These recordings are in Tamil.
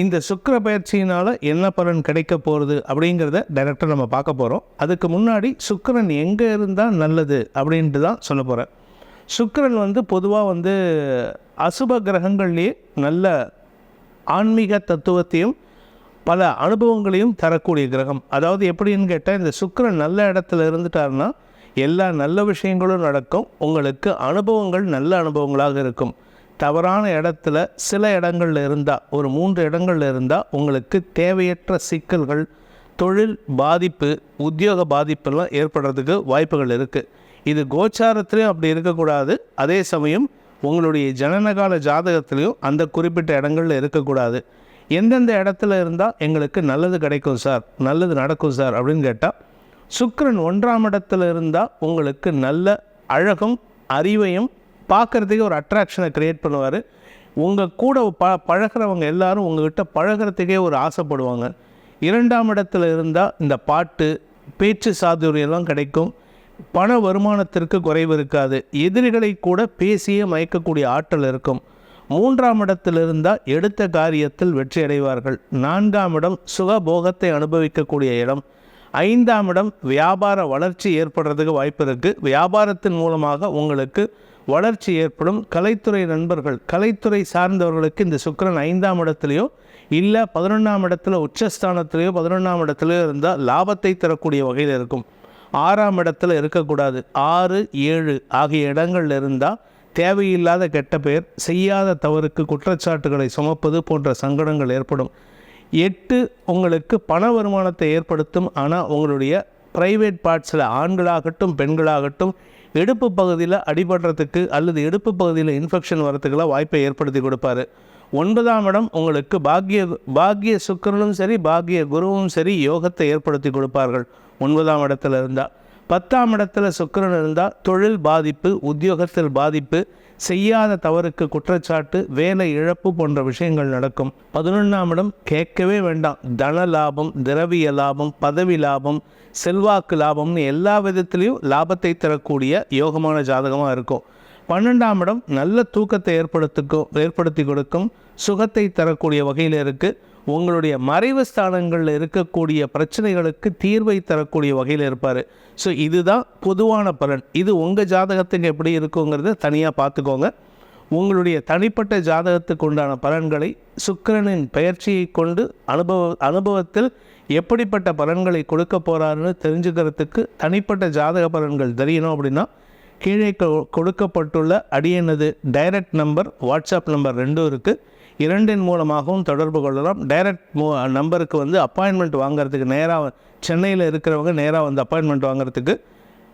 இந்த சுக்கிர பயிற்சியினால் என்ன பலன் கிடைக்க போகிறது அப்படிங்கிறத டைரக்டாக நம்ம பார்க்க போகிறோம் அதுக்கு முன்னாடி சுக்கரன் எங்கே இருந்தால் நல்லது அப்படின்ட்டு தான் சொல்ல போகிறேன் சுக்கரன் வந்து பொதுவாக வந்து அசுப கிரகங்கள்லேயே நல்ல ஆன்மீக தத்துவத்தையும் பல அனுபவங்களையும் தரக்கூடிய கிரகம். அதாவது எப்படின்னு கேட்டால் இந்த சுக்கரன் நல்ல இடத்துல இருந்துட்டாருன்னா எல்லா நல்ல விஷயங்களும் நடக்கும். உங்களுக்கு அனுபவங்கள் நல்ல அனுபவங்களாக இருக்கும். தவறான இடத்துல சில இடங்கள்ல இருந்தால் ஒரு மூன்று இடங்கள்ல இருந்தால் உங்களுக்கு தேவையற்ற சிக்கல்கள் தொழில் பாதிப்பு உத்தியோக பாதிப்பெல்லாம் ஏற்படுறதுக்கு வாய்ப்புகள் இருக்குது இது கோச்சாரத்துலேயும் அப்படி இருக்கக்கூடாது. அதே சமயம் உங்களுடைய ஜனனகால ஜாதகத்துலேயும் அந்த குறிப்பிட்ட இடங்கள்ல இருக்கக்கூடாது. எந்தெந்த இடத்துல இருந்தால் எங்களுக்கு நல்லது கிடைக்கும் சார் நல்லது நடக்கும் சார் அப்படின்னு கேட்டால் சுக்கரன் ஒன்றாம் இடத்துல இருந்தால் உங்களுக்கு நல்ல அழகும் அறிவையும் பார்க்குறதுக்கே ஒரு அட்ராக்ஷனை க்ரியேட் பண்ணுவார். உங்கள் கூட ப பழகிறவங்க எல்லாரும் உங்ககிட்ட பழகிறதுக்கே ஒரு ஆசைப்படுவாங்க. இரண்டாம் இடத்துல இருந்தால் இந்த பாட்டு பேச்சு சாதுரியெல்லாம் கிடைக்கும். பண வருமானத்திற்கு குறைவு இருக்காது. எதிரிகளை கூட பேசியே மயக்கக்கூடிய ஆற்றல் இருக்கும். மூன்றாம் இடத்தில் இருந்தால் எடுத்த காரியத்தில் வெற்றி அடைவார்கள். நான்காம் இடம் சுகபோகத்தை அனுபவிக்கக்கூடிய இடம். ஐந்தாம் இடம் வியாபார வளர்ச்சி ஏற்படுறதுக்கு வாய்ப்பு இருக்குது வியாபாரத்தின் மூலமாக உங்களுக்கு வளர்ச்சி ஏற்படும். கலைத்துறை நண்பர்கள் கலைத்துறை சார்ந்தவர்களுக்கு இந்த சுக்கிரன் ஐந்தாம் இடத்துலையோ இல்லை பதினொன்றாம் இடத்துல உச்சஸ்தானத்திலேயோ பதினொன்றாம் இடத்துலையோ இருந்தால் லாபத்தை தரக்கூடிய வகையில் இருக்கும். ஆறாம் இடத்துல இருக்கக்கூடாது. ஆறு ஏழு ஆகிய இடங்கள்ல இருந்தால் தேவையில்லாத கெட்ட பெயர் செய்யாத தவறுக்கு குற்றச்சாட்டுகளை சுமப்பது போன்ற சங்கடங்கள் ஏற்படும். எட்டு உங்களுக்கு பண வருமானத்தை ஏற்படுத்தும். ஆனால் உங்களுடைய ப்ரைவேட் பார்ட்ஸில் ஆண்களாகட்டும் பெண்களாகட்டும் இடுப்பு பகுதியில் அடிபடுறதுக்கு அல்லது இடுப்பு பகுதியில் இன்ஃபெக்ஷன் வரத்துக்கெல்லாம் வாய்ப்பை ஏற்படுத்தி கொடுப்பாரு. ஒன்பதாம் இடம் உங்களுக்கு பாக்கிய பாக்கிய சுக்கிரனும் சரி பாக்கிய குருவும் சரி யோகத்தை ஏற்படுத்தி கொடுப்பார்கள். ஒன்பதாம் இடத்துல இருந்தால் பத்தாம் இடத்துல சுக்கிரன் இருந்தால் தொழில் பாதிப்பு உத்தியோகத்தில் பாதிப்பு செய்யாத தவறுக்கு குற்றச்சாட்டு வேலை இழப்பு போன்ற விஷயங்கள் நடக்கும். பதினொன்றாம் இடம் கேட்கவே வேண்டாம். தன லாபம் திரவிய லாபம் பதவி லாபம் செல்வாக்கு லாபம்னு எல்லா விதத்திலையும் லாபத்தை தரக்கூடிய யோகமான ஜாதகமாக இருக்கும். பன்னெண்டாம் இடம் நல்ல தூக்கத்தை ஏற்படுத்திக்கும் ஏற்படுத்தி கொடுக்கும். சுகத்தை தரக்கூடிய வகையில் இருக்குது உங்களுடைய மறைவு ஸ்தானங்களில் இருக்கக்கூடிய பிரச்சனைகளுக்கு தீர்வை தரக்கூடிய வகையில் இருப்பார். ஸோ இதுதான் பொதுவான பலன். இது உங்கள் ஜாதகத்துக்கு எப்படி இருக்குங்கிறத தனியாக பார்த்துக்கோங்க உங்களுடைய தனிப்பட்ட ஜாதகத்துக்கு உண்டான பலன்களை சுக்கிரனின் பெயர்ச்சியை கொண்டு அனுபவ அனுபவத்தில் எப்படிப்பட்ட பலன்களை கொடுக்க போகிறாருன்னு தெரிஞ்சுக்கிறதுக்கு தனிப்பட்ட ஜாதக பலன்கள் தெரியணும் அப்படின்னா கீழே கொ- கொடுக்கப்பட்டுள்ள அடியனது டைரக்ட் நம்பர் வாட்ஸ்அப் நம்பர் ரெண்டும் இருக்குது இரண்டின் மூலமாகவும் தொடர்பு கொள்ளலாம். டைரக்ட் மூ நம்பருக்கு வந்து அப்பாயின்மெண்ட் வாங்குறதுக்கு நேராக சென்னையில் இருக்கிறவங்க நேராக வந்து அப்பாயின்மெண்ட் வாங்குறதுக்கு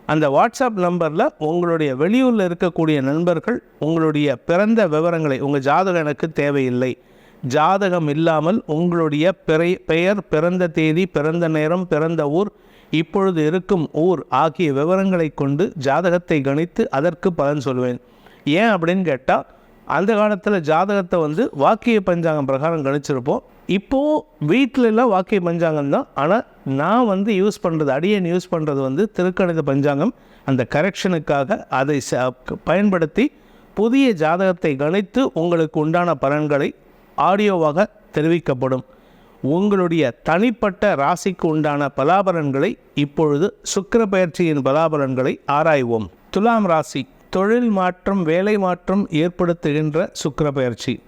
அந்த வாட்ஸ்அப் நம்பரில் உங்களுடைய வெளியூரில் இருக்கக்கூடிய நண்பர்கள் உங்களுடைய பிறந்த விவரங்களை உங்கள் ஜாதகம் எனக்கு தேவையில்லை. ஜாதகம் இல்லாமல் உங்களுடைய பிறை பெயர் பிறந்த தேதி பிறந்த நேரம் பிறந்த ஊர் இப்பொழுது இருக்கும் ஊர் ஆகிய விவரங்களை கொண்டு ஜாதகத்தை கணித்து அதற்கு பலன் சொல்வேன். ஏன் அப்படின்னு கேட்டால் அந்த காலத்தில் ஜாதகத்தை வந்து வாக்கிய பஞ்சாங்கம் பிரகாரம் கணிச்சிருப்போம். இப்போது வீட்டிலலாம் வாக்கிய பஞ்சாங்கம் தான். ஆனால் நான் வந்து யூஸ் பண்ணுறது அடியன் யூஸ் பண்ணுறது வந்து திருக்கணித பஞ்சாங்கம். அந்த கரெக்ஷனுக்காக அதை ச- பயன்படுத்தி புதிய ஜாதகத்தை கணித்து உங்களுக்கு உண்டான பலன்களை ஆடியோவாக தெரிவிக்கப்படும். உங்களுடைய தனிப்பட்ட ராசிக்கு உண்டான பலாபலன்களை இப்பொழுது சுக்கர பயிற்சியின் பலாபலன்களை ஆராய்வோம். துலாம் ராசி. தொழில் மாற்றம் வேலை மாற்றம் ஏற்படுத்துகின்ற சுக்கர பயிற்சி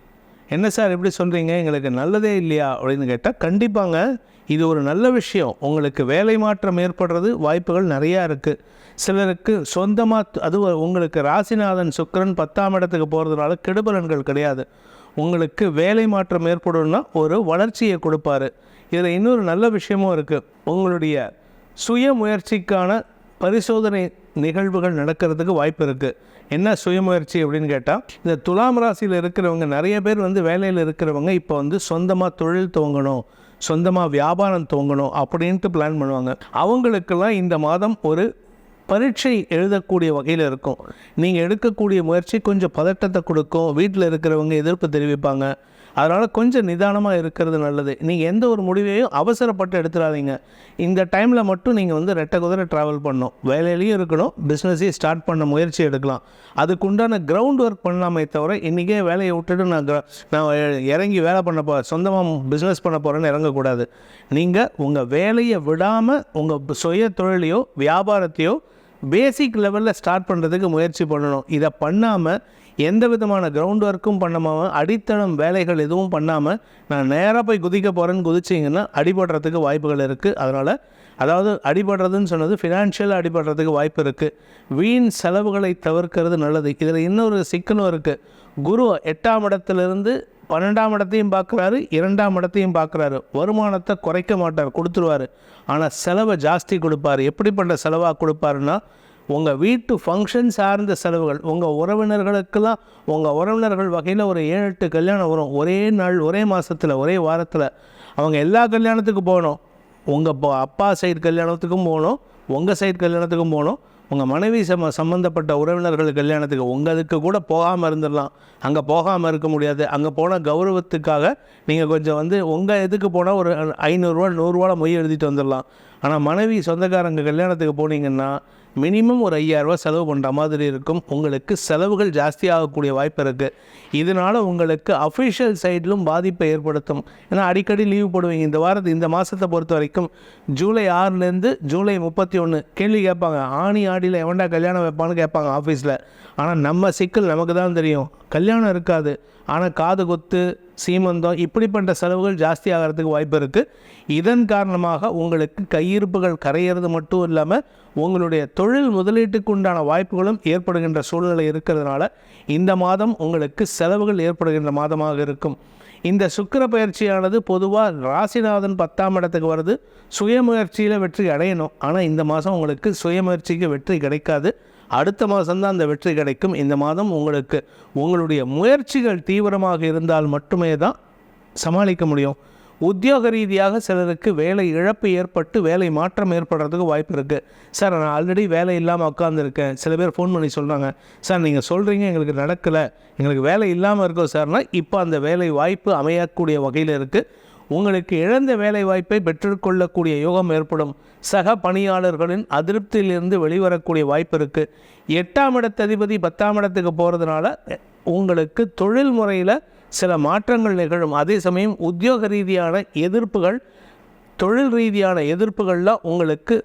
என்ன சார் எப்படி சொல்கிறீங்க எங்களுக்கு நல்லதே இல்லையா? அப்படின்னு கேட்டால் கண்டிப்பாங்க. இது ஒரு நல்ல விஷயம். உங்களுக்கு வேலை மாற்றம் ஏற்படுறது வாய்ப்புகள் நிறையா இருக்குது சிலருக்கு சொந்தமாக அது உங்களுக்கு ராசிநாதன் சுக்கிரன் பத்தாம் இடத்துக்கு போகிறதுனால கெடுபலன்கள் கிடையாது. உங்களுக்கு வேலை மாற்றம் ஏற்படும்னா ஒரு வளர்ச்சியை கொடுப்பாரு. இதில் இன்னொரு நல்ல விஷயமும் இருக்குது உங்களுடைய சுய முயற்சிக்கான பரிசோதனை நிகழ்வுகள் நடக்கிறதுக்கு வாய்ப்பு இருக்குது என்ன சுயமுயற்சி அப்படின்னு கேட்டால் இந்த துலாம் ராசியில் இருக்கிறவங்க நிறைய பேர் வந்து வேலையில் இருக்கிறவங்க இப்போ வந்து சொந்தமாக தொழில் துவங்கணும் சொந்தமாக வியாபாரம் துவங்கணும் அப்படின்ட்டு பிளான் பண்ணுவாங்க. அவங்களுக்கெல்லாம் இந்த மாதம் ஒரு பரீட்சை எழுதக்கூடிய வகையில் இருக்கும். நீங்கள் எடுக்கக்கூடிய முயற்சி கொஞ்சம் பதட்டத்தை கொடுக்கும். வீட்டில் இருக்கிறவங்க எதிர்ப்பு தெரிவிப்பாங்க. அதனால் கொஞ்சம் நிதானமாக இருக்கிறது நல்லது. நீங்கள் எந்த ஒரு முடிவையும் அவசரப்பட்டு எடுத்துடாதீங்க இந்த டைமில் மட்டும் நீங்கள் வந்து ரெட்டை குதிரை ட்ராவல் பண்ணணும். வேலையிலையும் இருக்கணும் பிஸ்னஸையும் ஸ்டார்ட் பண்ண முயற்சி எடுக்கலாம். அதுக்குண்டான கிரவுண்ட் ஒர்க் பண்ணலாமே தவிர இன்றைக்கே வேலையை விட்டுட்டு நான் நான் இறங்கி வேலை பண்ண போ சொந்தமாக பிஸ்னஸ் பண்ண போகிறேன்னு இறங்கக்கூடாது. நீங்கள் உங்கள் வேலையை விடாமல் உங்கள் சுய தொழிலையோ வியாபாரத்தையோ பேசிக் லெவலில் ஸ்டார்ட் பண்ணுறதுக்கு முயற்சி பண்ணணும். இதை பண்ணாமல் எந்த விதமான கிரவுண்ட் ஒர்க்கும் பண்ணாமல் அடித்தளம் வேலைகள் எதுவும் பண்ணாமல் நான் நேராக போய் குதிக்க போகிறேன்னு குதிச்சிங்கன்னா அடிபடுறதுக்கு வாய்ப்புகள் இருக்குது அதனால் அதாவது அடிபடுறதுன்னு சொன்னது ஃபினான்ஷியலாக அடிபடுறதுக்கு வாய்ப்பு இருக்குது வீண் செலவுகளை தவிர்க்கிறது நல்லது. இதில் இன்னொரு சிக்கலும் இருக்குது குரு எட்டாம் இடத்துலேருந்து பன்னெண்டாம் இடத்தையும் பார்க்குறாரு இரண்டாம் இடத்தையும் பார்க்குறாரு. வருமானத்தை குறைக்க மாட்டார் கொடுத்துருவாரு. ஆனால் செலவை ஜாஸ்தி கொடுப்பாரு. எப்படிப்பட்ட செலவாக கொடுப்பாருன்னா உங்கள் வீட்டு ஃபங்க்ஷன் சார்ந்த செலவுகள் உங்கள் உறவினர்களுக்கெல்லாம் உங்கள் உறவினர்கள் வகையில் ஒரு ஏழு எட்டு கல்யாணம் வரும். ஒரே நாள் ஒரே மாதத்தில் ஒரே வாரத்தில். அவங்க எல்லா கல்யாணத்துக்கும் போகணும். உங்கள் அப்பா சைடு கல்யாணத்துக்கும் போகணும். உங்கள் சைடு கல்யாணத்துக்கும் போகணும். உங்கள் மனைவி சம்ம சம்மந்தப்பட்ட உறவினர்கள் கல்யாணத்துக்கு உங்களுக்கு கூட போகாமல் இருந்துடலாம் அங்கே போகாமல் இருக்க முடியாது. அங்கே போனால் கௌரவத்துக்காக நீங்கள் கொஞ்சம் வந்து உங்கள் இதுக்கு போனால் ஒரு ஐநூறுரூவா நூறுரூவாவில் மொய் எழுதிட்டு வந்துடலாம் ஆனால் மனைவி சொந்தக்காரங்க கல்யாணத்துக்கு போனீங்கன்னா மினிமம் ஒரு ஐயாயிரரூவா செலவு பண்ணுற மாதிரி இருக்கும். உங்களுக்கு செலவுகள் ஜாஸ்தி ஆகக்கூடிய வாய்ப்பு இருக்குது இதனால் உங்களுக்கு அஃபிஷியல் சைட்லும் பாதிப்பை ஏற்படுத்தும். ஏன்னா அடிக்கடி லீவ் போடுவீங்க. இந்த வாரத்து இந்த மாதத்தை பொறுத்த வரைக்கும் ஜூலை ஆறுலேருந்து ஜூலை முப்பத்தி ஒன்று கேள்வி கேட்பாங்க. ஆணி ஆடியில் எவன்டா கல்யாணம் வைப்பான்னு கேட்பாங்க ஆஃபீஸில் ஆனால் நம்ம சிக்கல் நமக்கு தான் தெரியும். கல்யாணம் இருக்காது. ஆனால் காது கொத்து சீமந்தம் இப்படிப்பட்ட செலவுகள் ஜாஸ்தி ஆகிறதுக்கு வாய்ப்பு இருக்குது இதன் காரணமாக உங்களுக்கு கையிருப்புகள் கரையிறது மட்டும் இல்லாமல் உங்களுடைய தொழில் முதலீட்டுக்கு உண்டான வாய்ப்புகளும் ஏற்படுகின்ற சூழ்நிலை இருக்கிறதுனால இந்த மாதம் உங்களுக்கு செலவுகள் ஏற்படுகின்ற மாதமாக இருக்கும். இந்த சுக்கிர பயிற்சியானது பொதுவாக ராசிநாதன் பத்தாம் இடத்துக்கு வருது. சுயமுயற்சியில் வெற்றி அடையணும். ஆனால் இந்த மாதம் உங்களுக்கு சுயமுயற்சிக்கு வெற்றி கிடைக்காது. அடுத்த மாதம்தான் அந்த வெற்றி கிடைக்கும். இந்த மாதம் உங்களுக்கு உங்களுடைய முயற்சிகள் தீவிரமாக இருந்தால் மட்டுமே தான் சமாளிக்க முடியும். உத்தியோக ரீதியாக சிலருக்கு வேலை இழப்பு ஏற்பட்டு வேலை மாற்றம் ஏற்படுறதுக்கு வாய்ப்பு இருக்குது சார் நான் ஆல்ரெடி வேலை இல்லாமல் உட்காந்துருக்கேன் சில பேர் ஃபோன் பண்ணி சொல்கிறாங்க சார் நீங்கள் சொல்கிறீங்க எங்களுக்கு நடக்கலை. எங்களுக்கு வேலை இல்லாமல் இருக்கோம் சார்னால் இப்போ அந்த வேலை வாய்ப்பு அமையக்கூடிய வகையில் இருக்குது உங்களுக்கு இழந்த வேலை வாய்ப்பை பெற்றுக்கொள்ளக்கூடிய யோகம் ஏற்படும். சக பணியாளர்களின் அதிருப்தியிலிருந்து வெளிவரக்கூடிய வாய்ப்பு இருக்குது எட்டாம் இடத்ததிபதி பத்தாம் இடத்துக்கு போகிறதுனால உங்களுக்கு தொழில் முறையில் சில மாற்றங்கள் நிகழும். அதே சமயம் உத்தியோக ரீதியான எதிர்ப்புகள் தொழில் ரீதியான எதிர்ப்புகளில் உங்களுக்கு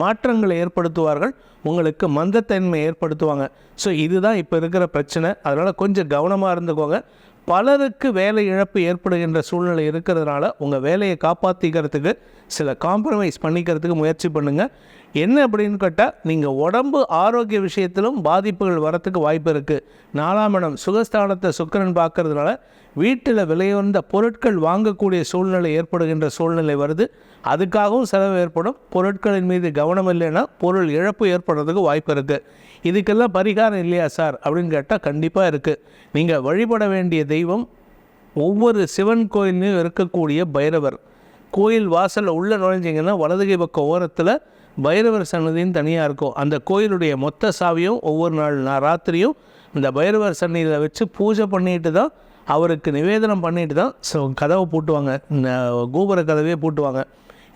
மாற்றங்களை ஏற்படுத்துவார்கள். உங்களுக்கு மந்தத்தன்மை ஏற்படுத்துவாங்க. ஸோ இதுதான் இப்போ இருக்கிற பிரச்சனை. அதனால் கொஞ்சம் கவனமாக இருந்துக்கோங்க. பலருக்கு வேலை இழப்பு ஏற்படுகின்ற சூழ்நிலை இருக்கிறதுனால உங்கள் வேலையை காப்பாற்றிக்கிறதுக்கு சில காம்ப்ரமைஸ் பண்ணிக்கிறதுக்கு முயற்சி பண்ணுங்கள் என்ன அப்படின்னு கேட்டால் நீங்கள் உடம்பு ஆரோக்கிய விஷயத்திலும் பாதிப்புகள் வரத்துக்கு வாய்ப்பு இருக்குது நாலாம் இடம் சுகஸ்தானத்தை சுக்கிரன் பார்க்கறதுனால வீட்டில் விலையுயர்ந்த பொருட்கள் வாங்கக்கூடிய சூழ்நிலை ஏற்படுகின்ற சூழ்நிலை வருது. அதுக்காகவும் செலவு ஏற்படும். பொருட்களின் மீது கவனம் இல்லைன்னா பொருள் இழப்பு ஏற்படுறதுக்கு வாய்ப்பு இருக்குது இதுக்கெல்லாம் பரிகாரம் இல்லையா சார்? அப்படின்னு கேட்டால் கண்டிப்பாக இருக்குது நீங்கள் வழிபட வேண்டிய தெய்வம் ஒவ்வொரு சிவன் கோயிலையும் இருக்கக்கூடிய பைரவர். கோயில் வாசலில் உள்ளே நுழைஞ்சிங்கன்னா வலதுகை பக்க ஓரத்தில் பைரவர் சன்னதின்னு தனியாக இருக்கும். அந்த கோயிலுடைய மொத்த சாவியும் ஒவ்வொரு நாள் நான் ராத்திரியும் இந்த பைரவர் சன்னதியில் வச்சு பூஜை பண்ணிட்டு தான் அவருக்கு நிவேதனம் பண்ணிட்டு தான் ஸோ கதவை பூட்டுவாங்க. இந்த கோபுர கதவையே பூட்டுவாங்க.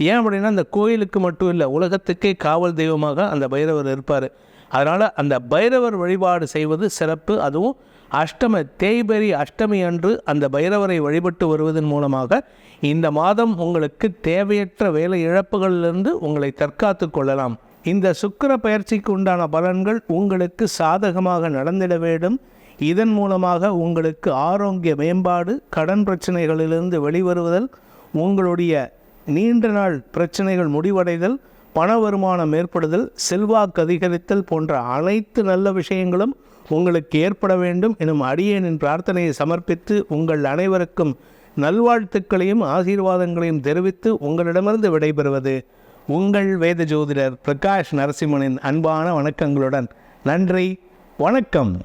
ஏன் அப்படின்னா அந்த கோயிலுக்கு மட்டும் இல்லை உலகத்துக்கே காவல் தெய்வமாக அந்த பைரவர் இருப்பார். அதனால் அந்த பைரவர் வழிபாடு செய்வது சிறப்பு. அதுவும் அஷ்டம தேய்பெரி அஷ்டமி அன்று அந்த பைரவரை வழிபட்டு வருவதன் மூலமாக இந்த மாதம் உங்களுக்கு தேவையற்ற வேலை இழப்புகளிலிருந்து உங்களை தற்காத்து கொள்ளலாம். இந்த சுக்கிர பயிற்சிக்கு உண்டான பலன்கள் உங்களுக்கு சாதகமாக நடந்திட வேண்டும். இதன் மூலமாக உங்களுக்கு ஆரோக்கிய மேம்பாடு கடன் பிரச்சனைகளிலிருந்து வெளிவருவதல் உங்களுடைய நீண்ட நாள் பிரச்சனைகள் முடிவடைதல் பண வருமானம் ஏற்படுதல் செல்வாக்கு அதிகரித்தல் போன்ற அனைத்து நல்ல விஷயங்களும் உங்களுக்கு ஏற்பட வேண்டும் எனும் அடியேனின் பிரார்த்தனையை சமர்ப்பித்து உங்கள் அனைவருக்கும் நல்வாழ்த்துக்களையும் ஆசீர்வாதங்களையும் தெரிவித்து உங்களிடமிருந்து விடைபெறுவது உங்கள் வேத ஜோதிடர் பிரகாஷ் நரசிம்மனின் அன்பான வணக்கங்களுடன். நன்றி வணக்கம்.